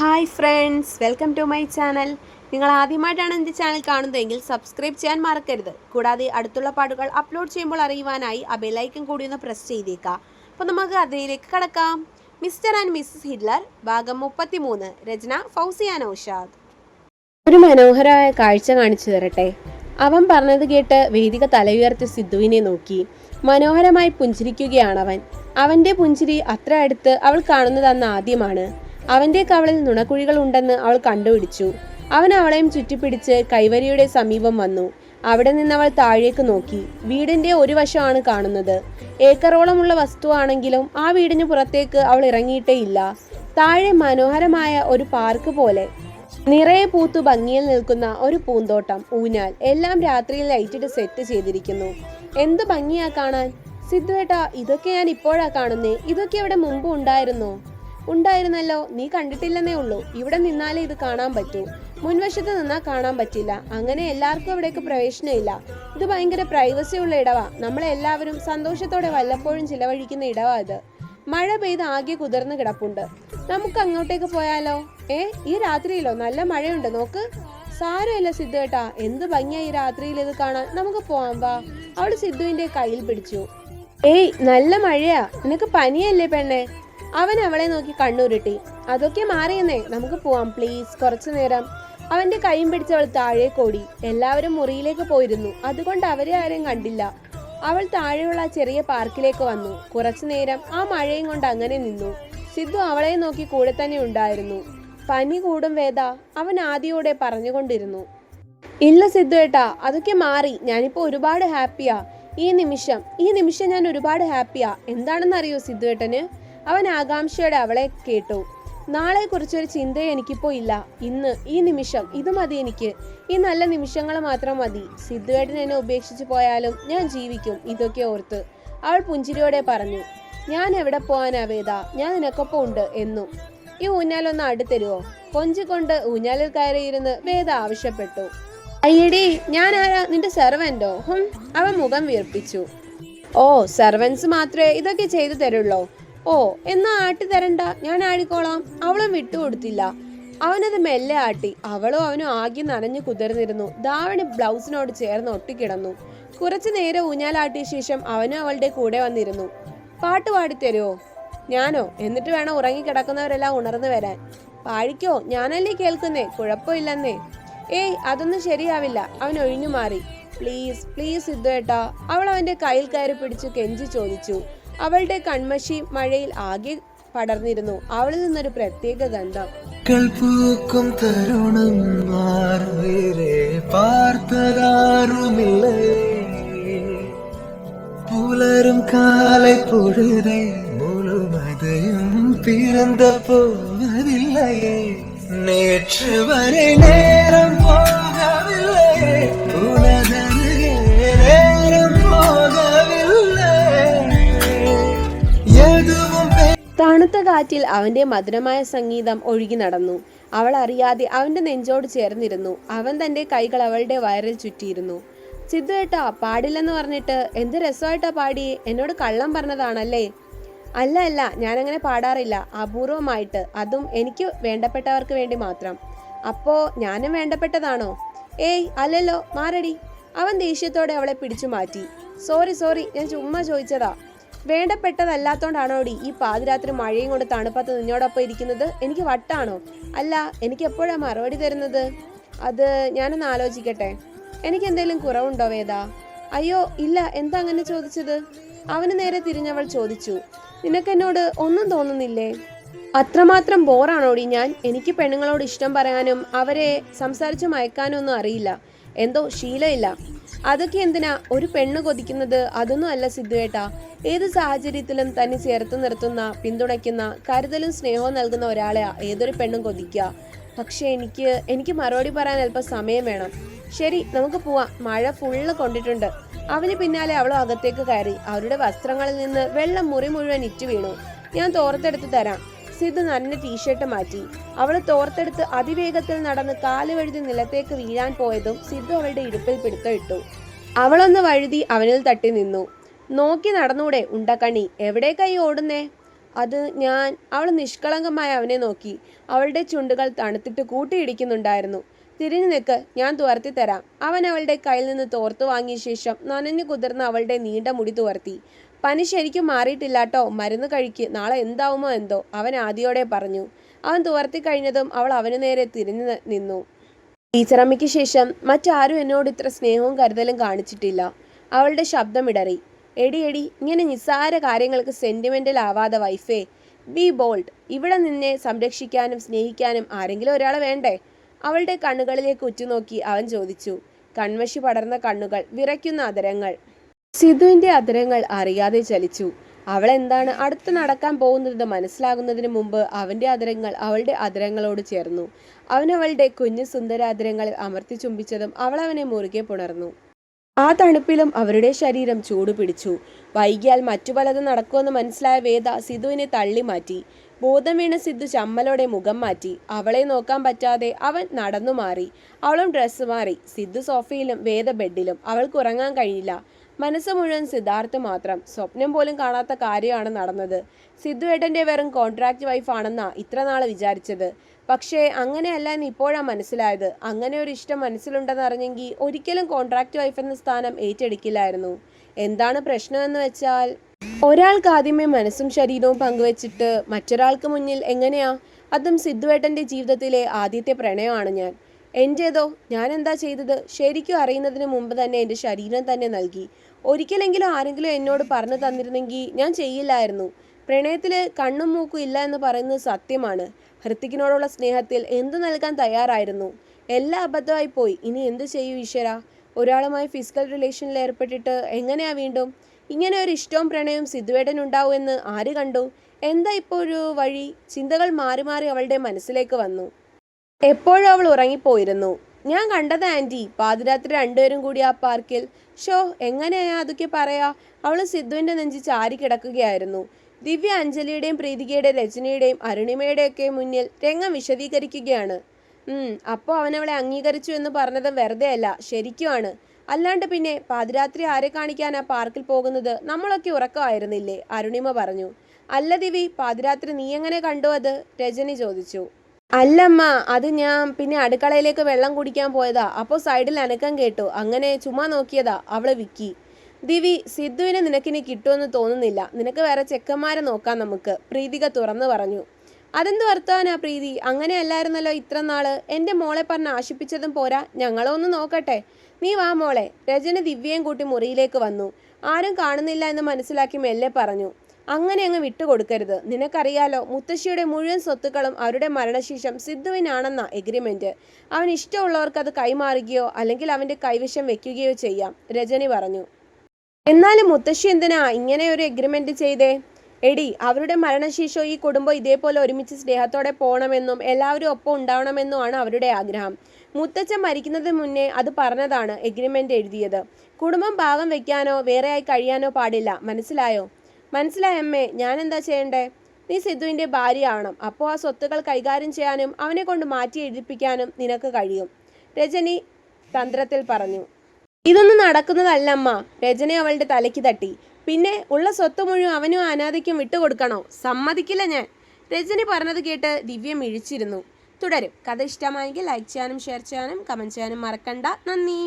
Hi friends welcome to my channel. നിങ്ങൾ ആദ്യമായിട്ടാണ് എന്റെ ചാനൽ കാണുന്നതെങ്കിൽ സബ്സ്ക്രൈബ് ചെയ്യാൻ മറക്കരുത്. കൂടാതെ അടുത്തുള്ള പാട്ടുകൾ അപ്ലോഡ് ചെയ്യുമ്പോൾ അറിയുവാനായി ആ ബെല്ലൈക്കൻ കൂടി ഒന്ന് പ്രസ് ചെയ്തേക്കാം. അപ്പോൾ നമുക്ക് അതിലേക്ക് കടക്കാം. മിസ്റ്റർ ആൻഡ് മിസ്സസ് ഹിറ്റ്ലർ ഭാഗം മുപ്പത്തിമൂന്ന് രചന ഫൗസിയ നൌഷാദ്. ഒരു മനോഹരമായ കാഴ്ച കാണിച്ചു തരട്ടെ. അവൻ പറഞ്ഞത് കേട്ട് വേദിക തലയുയർത്തി സിദ്ധുവിനെ നോക്കി. മനോഹരമായി പുഞ്ചിരിക്കുകയാണവൻ അവന്റെ പുഞ്ചിരി അത്ര അടുത്ത് അവൾ കാണുന്നത് അന്ന് ആദ്യമാണ്. അവന്റെ കവളിൽ നുണക്കുഴികൾ ഉണ്ടെന്ന് അവൾ കണ്ടുപിടിച്ചു. അവൻ അവളെയും ചുറ്റിപ്പിടിച്ച് കൈവരിയുടെ സമീപം വന്നു. അവിടെ നിന്ന് അവൾ താഴേക്ക് നോക്കി. വീടിന്റെ ഒരു വശമാണ് കാണുന്നത്. ഏക്കറോളമുള്ള വസ്തുവാണെങ്കിലും ആ വീടിന് പുറത്തേക്ക് അവൾ ഇറങ്ങിയിട്ടേ ഇല്ല. താഴെ മനോഹരമായ ഒരു പാർക്ക് പോലെ. നിറയെ പൂത്തു ഭംഗിയിൽ നിൽക്കുന്ന ഒരു പൂന്തോട്ടം ഊഞ്ഞാൽ എല്ലാം രാത്രിയിൽ ലൈറ്റിട്ട് സെറ്റ് ചെയ്തിരിക്കുന്നു. എന്ത് ഭംഗിയാ കാണാൻ? സിദ്ധുവേട്ടാ ഇതൊക്കെ ഞാൻ ഇപ്പോഴാ കാണുന്നേ. ഇതൊക്കെ ഇവിടെ മുമ്പ് ഉണ്ടായിരുന്നോ? ഉണ്ടായിരുന്നല്ലോ. നീ കണ്ടിട്ടില്ലെന്നേ ഉള്ളൂ. ഇവിടെ നിന്നാലേ ഇത് കാണാൻ പറ്റൂ. മുൻവശത്ത് നിന്നാ കാണാൻ പറ്റില്ല. അങ്ങനെ എല്ലാവർക്കും അവിടേക്ക് പ്രവേശനമില്ല ഇത് ഭയങ്കര പ്രൈവസി ഉള്ള ഇടവാ. നമ്മളെല്ലാവരും സന്തോഷത്തോടെ വല്ലപ്പോഴും ചിലവഴിക്കുന്ന ഇടവാ ഇത്. മഴ പെയ്ത് ആകെ കുതിർന്ന് കിടപ്പുണ്ട്. നമുക്ക് അങ്ങോട്ടേക്ക് പോയാലോ? ഏ ഈ രാത്രിയിലോ? നല്ല മഴയുണ്ട് നോക്ക്. സാരമില്ല സിദ്ധുവേട്ടാ എന്ത് ഭംഗിയാ ഈ രാത്രിയിൽ ഇത് കാണാൻ. നമുക്ക് പോവാം വാ. അവൾ സിദ്ധുവിന്റെ കയ്യിൽ പിടിച്ചു. ഏയ് നല്ല മഴയാ. നിനക്ക് പനിയല്ലേ പെണ്ണെ? അവൻ അവളെ നോക്കി കണ്ണൂരിട്ടി. അതൊക്കെ മാറിയെന്നേ നമുക്ക് പോവാം പ്ലീസ് കുറച്ചു നേരം. അവന്റെ കൈയും പിടിച്ചവൾ താഴേക്ക് ഓടി. എല്ലാവരും മുറിയിലേക്ക് പോയിരുന്നു. അതുകൊണ്ട് അവരെ ആരും കണ്ടില്ല. അവൾ താഴെയുള്ള ചെറിയ പാർക്കിലേക്ക് വന്നു. കുറച്ചു നേരം ആ മഴയും കൊണ്ട് അങ്ങനെ നിന്നു. സിദ്ധു അവളെ നോക്കി കൂടെ തന്നെ ഉണ്ടായിരുന്നു. പനി കൂടും വേദ അവൻ ആദ്യയോടെ പറഞ്ഞുകൊണ്ടിരുന്നു. ഇല്ല സിദ്ധു ഏട്ടാ അതൊക്കെ മാറി. ഞാനിപ്പോ ഒരുപാട് ഹാപ്പിയാ. ഈ നിമിഷം ഈ നിമിഷം ഞാൻ ഒരുപാട് ഹാപ്പിയാ. എന്താണെന്ന് അറിയോ സിദ്ധു ഏട്ടന്? അവൻ ആകാംക്ഷയോടെ അവളെ കേട്ടു. നാളെ കുറിച്ചൊരു ചിന്ത എനിക്കിപ്പോ ഇല്ല. ഇന്ന് ഈ നിമിഷം ഇത് മതി എനിക്ക്. ഈ നല്ല നിമിഷങ്ങൾ മാത്രം മതി. സിദ്ധുവേട്ടൻ എന്നെ ഉപേക്ഷിച്ചു പോയാലും ഞാൻ ജീവിക്കും ഇതൊക്കെ ഓർത്ത് അവൾ പുഞ്ചിരിയോടെ പറഞ്ഞു. ഞാൻ എവിടെ പോകാനാ വേദ? ഞാൻ നിനക്കൊപ്പം ഉണ്ട് എന്നും. ഈ ഊഞ്ഞാലൊന്ന് അടുത്തരുവോ കൊഞ്ചിക്കൊണ്ട് ഊഞ്ഞാലിൽ കയറിയിരുന്ന് വേദ ആവശ്യപ്പെട്ടു. അയ്യടി ഞാൻ ആരാ? നിന്റെ സെർവന്റോ അവൻ മുഖം വീർപ്പിച്ചു. ഓ സെർവൻസ് മാത്രമേ ഇതൊക്കെ ചെയ്തു തരുള്ളോ. ഓ എന്നാ ആട്ടി തരണ്ട. ഞാൻ ആടിക്കോളാം. അവളും വിട്ടുകൊടുത്തില്ല അവനത് മെല്ലെ ആട്ടി. അവളും അവനും ആകെ നനഞ്ഞു കുതിർന്നിരുന്നു. ദാവണി ബ്ലൗസിനോട് ചേർന്ന് ഒട്ടിക്കിടന്നു. കുറച്ചു നേരം ഊഞ്ഞാലാട്ടിയ ശേഷം അവനും അവളുടെ കൂടെ വന്നിരുന്നു. പാട്ട് പാടിത്തരുമോ ഞാനോ? എന്നിട്ട് വേണം ഉറങ്ങിക്കിടക്കുന്നവരെല്ലാം ഉണർന്നു വരാൻ. പാടിക്കോ? ഞാനല്ലേ കേൾക്കുന്നേ? കുഴപ്പമില്ലെന്നേ. ഏയ് അതൊന്നും ശരിയാവില്ല. അവൻ ഒഴിഞ്ഞു മാറി. പ്ലീസ് പ്ലീസ് സിദ്ധുവേട്ടാ അവൾ അവന്റെ കയ്യിൽ കയറി പിടിച്ചു കെഞ്ചി ചോദിച്ചു. അവളുടെ കൺമഷി മഴയിൽ ആകെ പടർന്നിരുന്നു അവളിൽ നിന്നൊരു പ്രത്യേക ഗന്ധം പൂക്കും തരുണം മാറുവേറെ பார்த்ததாருமில்லை புலரும் காலை பொழுதை முழுவதையும் பிறந்த போவதில்லையே நேற்று வரை நேரம் போகவில்லையே തണുത്ത കാറ്റിൽ അവന്റെ മധുരമായ സംഗീതം ഒഴുകി നടന്നു. അവൾ അറിയാതെ അവന്റെ നെഞ്ചോട് ചേർന്നിരുന്നു. അവൻ തന്റെ കൈകൾ അവളുടെ വയറിൽ ചുറ്റിയിരുന്നു. സിദ്ധു ഏട്ടാ പാടില്ലെന്ന് പറഞ്ഞിട്ട് എന്ത് രസമായിട്ടാ പാടി? എന്നോട് കള്ളം പറഞ്ഞതാണല്ലേ? അല്ല അല്ല ഞാനങ്ങനെ പാടാറില്ല. അപൂർവമായിട്ട്. അതും എനിക്ക് വേണ്ടപ്പെട്ടവർക്ക് വേണ്ടി മാത്രം. അപ്പോൾ ഞാനും വേണ്ടപ്പെട്ടതാണോ? ഏയ് അല്ലല്ലോ മാറടി. അവൻ ദേഷ്യത്തോടെ അവളെ പിടിച്ചു മാറ്റി. സോറി സോറി ഞാൻ ചുമ്മാ ചോദിച്ചതാ. വേണ്ടപ്പെട്ടതല്ലാത്തോണ്ടാണോടി ഈ പാതിരാത്രി മഴയും കൊണ്ട് തണുപ്പത്ത് നിന്നോടൊപ്പം ഇരിക്കുന്നത്? എനിക്ക് വട്ടാണോ? അല്ല എനിക്ക് എപ്പോഴാണ് മറുപടി തരുന്നത്? അത് ഞാനൊന്ന് ആലോചിക്കട്ടെ. എനിക്ക് എന്തെങ്കിലും കുറവുണ്ടോ വേദ? അയ്യോ ഇല്ല എന്താ അങ്ങനെ ചോദിച്ചത്? അവന് നേരെ തിരിഞ്ഞവൾ ചോദിച്ചു. നിനക്കെന്നോട് ഒന്നും തോന്നുന്നില്ലേ? അത്രമാത്രം ബോറാണോടി ഞാൻ? എനിക്ക് പെണ്ണുങ്ങളോട് ഇഷ്ടം പറയാനും അവരെ സംസാരിച്ച് മയക്കാനും ഒന്നും അറിയില്ല. എന്തോ ശീലമില്ല. അതൊക്കെ എന്തിനാ? ഒരു പെണ്ണ് കൊതിക്കുന്നത് അതൊന്നും അല്ല സിദ്ധുവേട്ടാ ഏത് സാഹചര്യത്തിലും തന്നെ ചേർത്ത് നിർത്തുന്ന പിന്തുണയ്ക്കുന്ന കരുതലും സ്നേഹവും നൽകുന്ന ഒരാളെ ഏതൊരു പെണ്ണും കൊതിക്കുക. പക്ഷേ എനിക്ക് എനിക്ക് മറുപടി പറയാൻ അല്പം സമയം വേണം. ശരി നമുക്ക് പോവാം. മഴ ഫുള്ള് കൊണ്ടിട്ടുണ്ട്. അവന് പിന്നാലെ അവളും അകത്തേക്ക് കയറി. അവരുടെ വസ്ത്രങ്ങളിൽ നിന്ന് വെള്ളം മുറി മുഴുവൻ ഇറ്റു വീണു. ഞാൻ തോർത്തെടുത്ത് തരാം. സിദ്ധു നന്നെ ടീഷർട്ട് മാറ്റി. അവൾ തോർത്തെടുത്ത് അതിവേഗത്തിൽ നടന്ന് കാൽ വഴുതി നിലത്തേക്ക് വീഴാൻ പോയതും സിദ്ധു അവളുടെ ഇടുപ്പിൽ പിടുത്തമിട്ടു അവളൊന്ന് വഴുതി അവനിൽ തട്ടി നിന്നു. നോക്കി നടന്നൂടെ എവിടെ എവിടേക്കായി ഓടുന്നേ? അത് ഞാൻ അവൾ നിഷ്കളങ്കമായി അവനെ നോക്കി. അവളുടെ ചുണ്ടുകൾ തണുത്തിട്ട് കൂട്ടിയിടിക്കുന്നുണ്ടായിരുന്നു. തിരിഞ്ഞു നിൽക്ക് ഞാൻ തുവർത്തി തരാം. അവൻ അവളുടെ കയ്യിൽ നിന്ന് തോർത്തു വാങ്ങിയ ശേഷം നനഞ്ഞു കുതിർന്ന് അവളുടെ നീണ്ട മുടി തുവർത്തി. പനി ശരിക്കും മാറിയിട്ടില്ലാട്ടോ മരുന്ന് കഴിക്ക് നാളെ എന്താവുമോ എന്തോ അവൻ ആദ്യോടെ പറഞ്ഞു. അവൻ തുവർത്തി കഴിഞ്ഞതും അവൾ അവന് നേരെ തിരിഞ്ഞു നിന്നു. ടീച്ചറമ്മയ്ക്ക് ശേഷം മറ്റാരും എന്നോട് ഇത്ര സ്നേഹവും കരുതലും കാണിച്ചിട്ടില്ല. അവളുടെ ശബ്ദമിടറി എടി എടി ഇങ്ങനെ നിസ്സാര കാര്യങ്ങൾക്ക് സെന്റിമെന്റൽ ആവാതെ വൈഫേ ബി ബോൾഡ് ഇവിടെ നിന്നെ സംരക്ഷിക്കാനും സ്നേഹിക്കാനും ആരെങ്കിലും ഒരാൾ വേണ്ടേ? അവളുടെ കണ്ണുകളിലേക്ക് ഉറ്റുനോക്കി അവൻ ചോദിച്ചു. കൺവശി പടർന്ന കണ്ണുകൾ വിറയ്ക്കുന്ന അതരങ്ങൾ. സിധുവിന്റെ അതരങ്ങൾ അറിയാതെ ചലിച്ചു. അവൾ എന്താണ് അടുത്ത് നടക്കാൻ പോകുന്നത് മനസ്സിലാകുന്നതിന് മുമ്പ് അവന്റെ അതിരങ്ങൾ അവളുടെ അതിരങ്ങളോട് ചേർന്നു. അവനവളുടെ കുഞ്ഞു സുന്ദര അതരങ്ങളിൽ അമർത്തി ചുംബിച്ചതും അവൾ അവനെ മുറുകെ പുണർന്നു. ആ തണുപ്പിലും അവരുടെ ശരീരം ചൂട് പിടിച്ചു. വൈകിയാൽ മറ്റു പലതും നടക്കുമെന്ന് മനസ്സിലായ വേദ സിധുവിനെ തള്ളി മാറ്റി. ബോധം വീണ സിദ്ധു ചമ്മലോടെ മുഖം മാറ്റി. അവളെ നോക്കാൻ പറ്റാതെ അവൻ നടന്നു മാറി അവളും ഡ്രസ്സ് മാറി. സിദ്ധു സോഫയിലും വേദ ബെഡിലും. അവൾക്ക് ഉറങ്ങാൻ കഴിയില്ല മനസ്സ് മുഴുവൻ സിദ്ധാർത്ഥ് മാത്രം. സ്വപ്നം പോലും കാണാത്ത കാര്യമാണ് നടന്നത്. സിദ്ധു ഏട്ടന്റെ വെറും കോൺട്രാക്ട് വൈഫാണെന്നാ ഇത്ര നാൾ വിചാരിച്ചത്. പക്ഷേ അങ്ങനെയല്ല എന്ന് ഇപ്പോഴാണ് മനസ്സിലായത്. അങ്ങനെ ഒരു ഇഷ്ടം മനസ്സിലുണ്ടെന്ന് അറിഞ്ഞെങ്കിൽ ഒരിക്കലും കോൺട്രാക്ട് വൈഫ് എന്ന സ്ഥാനം ഏറ്റെടുക്കില്ലായിരുന്നു. എന്താണ് പ്രശ്നമെന്ന് വെച്ചാൽ ഒരാൾക്ക് ആദ്യമേ മനസ്സും ശരീരവും പങ്കുവച്ചിട്ട് മറ്റൊരാൾക്ക് മുന്നിൽ എങ്ങനെയാ? അതും സിദ്ധുവേട്ടന്റെ ജീവിതത്തിലെ ആദ്യത്തെ പ്രണയമാണ് ഞാൻ. എന്റേതോ ഞാൻ എന്താ ചെയ്തത്? ശരിക്കും അറിയുന്നതിന് മുമ്പ് തന്നെ എന്റെ ശരീരം തന്നെ നൽകി. ഒരിക്കലെങ്കിലും ആരെങ്കിലും എന്നോട് പറഞ്ഞു തന്നിരുന്നെങ്കിൽ ഞാൻ ചെയ്യില്ലായിരുന്നു. പ്രണയത്തിൽ കണ്ണും മൂക്കും ഇല്ല എന്ന് പറയുന്നത് സത്യമാണ്. ഹൃത്തിക്കിനോടുള്ള സ്നേഹത്തിൽ എന്തു നൽകാൻ തയ്യാറായിരുന്നു? എല്ലാ അബദ്ധമായി പോയി. ഇനി എന്ത് ചെയ്യൂ ഈശ്വര? ഒരാളുമായി ഫിസിക്കൽ റിലേഷനിൽ ഏർപ്പെട്ടിട്ട് എങ്ങനെയാ വീണ്ടും? ഇങ്ങനെ ഒരു ഇഷ്ടവും പ്രണയവും സിദ്ധുവേടൻ ഉണ്ടാവുമെന്ന് ആര് കണ്ടു? എന്താ ഇപ്പോൾ ഒരു വഴി? ചിന്തകൾ മാറി മാറി അവളുടെ മനസ്സിലേക്ക് വന്നു. എപ്പോഴും അവൾ ഉറങ്ങിപ്പോയിരുന്നു. ഞാൻ കണ്ടത് ആന്റി. പാതിരാത്രി രണ്ടുപേരും കൂടി ആ പാർക്കിൽ. ഷോ എങ്ങനെയാ? അതൊക്കെ പറയാ. അവൾ സിദ്ധുവിന്റെ നെഞ്ചി ചാരി കിടക്കുകയായിരുന്നു. ദിവ്യ അഞ്ജലിയുടെയും പ്രീതികയുടെയും രചനയുടെയും അരുണിമയുടെയൊക്കെ മുന്നിൽ രംഗം വിശദീകരിക്കുകയാണ്. അപ്പോൾ അവനവളെ അംഗീകരിച്ചു എന്ന് പറഞ്ഞത് വെറുതെ അല്ല ശരിക്കുമാണ് അല്ലാണ്ട് പിന്നെ പാതിരാത്രി ആരെ കാണിക്കാനാ പാർക്കിൽ പോകുന്നത്? നമ്മളൊക്കെ ഉറക്കമായിരുന്നില്ലേ? അരുണിമ പറഞ്ഞു. അല്ല ദിവി പാതിരാത്രി നീ എങ്ങനെ കണ്ടു അത്? രജനി ചോദിച്ചു. അല്ലമ്മ അത് ഞാൻ പിന്നെ അടുക്കളയിലേക്ക് വെള്ളം കുടിക്കാൻ പോയതാ. അപ്പോൾ സൈഡിൽ അനക്കം കേട്ടു. അങ്ങനെ ചുമ്മാ നോക്കിയതാ അവളെ വിക്കി. ദിവി സിദ്ധുവിനെ നിനക്കിനി കിട്ടുമെന്ന് തോന്നുന്നില്ല. നിനക്ക് വേറെ ചെക്കന്മാരെ നോക്കാം നമുക്ക് പ്രീതിക തുറന്നു പറഞ്ഞു. അതെന്ത് വർത്താനാ പ്രീതി? അങ്ങനെയല്ലായിരുന്നല്ലോ ഇത്ര നാൾ. എന്റെ മോളെ പറഞ്ഞ് ആശിപ്പിച്ചതും പോരാ. ഞങ്ങളെ ഒന്ന് നോക്കട്ടെ. നീ വാ മോളെ. രജന ദിവ്യയും കൂട്ടി മുറിയിലേക്ക് വന്നു. ആരും കാണുന്നില്ല എന്ന് മനസ്സിലാക്കി മെല്ലെ പറഞ്ഞു. അങ്ങനെ അങ്ങ് വിട്ടുകൊടുക്കരുത്. നിനക്കറിയാലോ മുത്തശ്ശിയുടെ മുഴുവൻ സ്വത്തുക്കളും അവരുടെ മരണശേഷം സിദ്ധുവിനാണെന്ന എഗ്രിമെന്റ് അവൻ ഇഷ്ടമുള്ളവർക്ക് അത് കൈമാറുകയോ അല്ലെങ്കിൽ അവന്റെ കൈവശം വെക്കുകയോ ചെയ്യാം രജനി പറഞ്ഞു. എന്നാലും മുത്തശ്ശി എന്തിനാ ഇങ്ങനെ ഒരു എഗ്രിമെന്റ് ചെയ്തേ? എടി അവരുടെ മരണശേഷം ഈ കുടുംബം ഇതേപോലെ ഒരുമിച്ച് സ്നേഹത്തോടെ പോകണമെന്നും എല്ലാവരും ഒപ്പം ഉണ്ടാവണമെന്നുമാണ് അവരുടെ ആഗ്രഹം. മുത്തച്ഛൻ മരിക്കുന്നതിന് മുന്നേ അത് പറഞ്ഞതാണ് എഗ്രിമെന്റ് എഴുതിയത്. കുടുംബം ഭാഗം വെക്കാനോ വേറെയായി കഴിയാനോ പാടില്ല മനസ്സിലായോ? മനസ്സിലായ അമ്മേ. ഞാൻ എന്താ ചെയ്യണ്ടേ? നീ സിദ്ധുവിന്റെ ഭാര്യയാവണം. അപ്പോൾ ആ സ്വത്തുക്കൾ കൈകാര്യം ചെയ്യാനും അവനെ കൊണ്ട് മാറ്റി എഴുതിപ്പിക്കാനും നിനക്ക് കഴിയും. രജനി തന്ത്രത്തിൽ പറഞ്ഞു. ഇതൊന്നും നടക്കുന്നതല്ല അമ്മ. രജനി അവളുടെ തലയ്ക്ക് തട്ടി. പിന്നെ ഉള്ള സ്വത്ത് മുഴുവൻ അവനും അനാഥയ്ക്കും വിട്ടുകൊടുക്കണോ? സമ്മതിക്കില്ല ഞാൻ. രജനി പറഞ്ഞത് കേട്ട് ദിവ്യ മിഴിച്ചിരുന്നു. തുടരും. കഥ ഇഷ്ടമായെങ്കിൽ ലൈക്ക് ചെയ്യാനും ഷെയർ ചെയ്യാനും കമന്റ് ചെയ്യാനും മറക്കണ്ട. നന്ദി.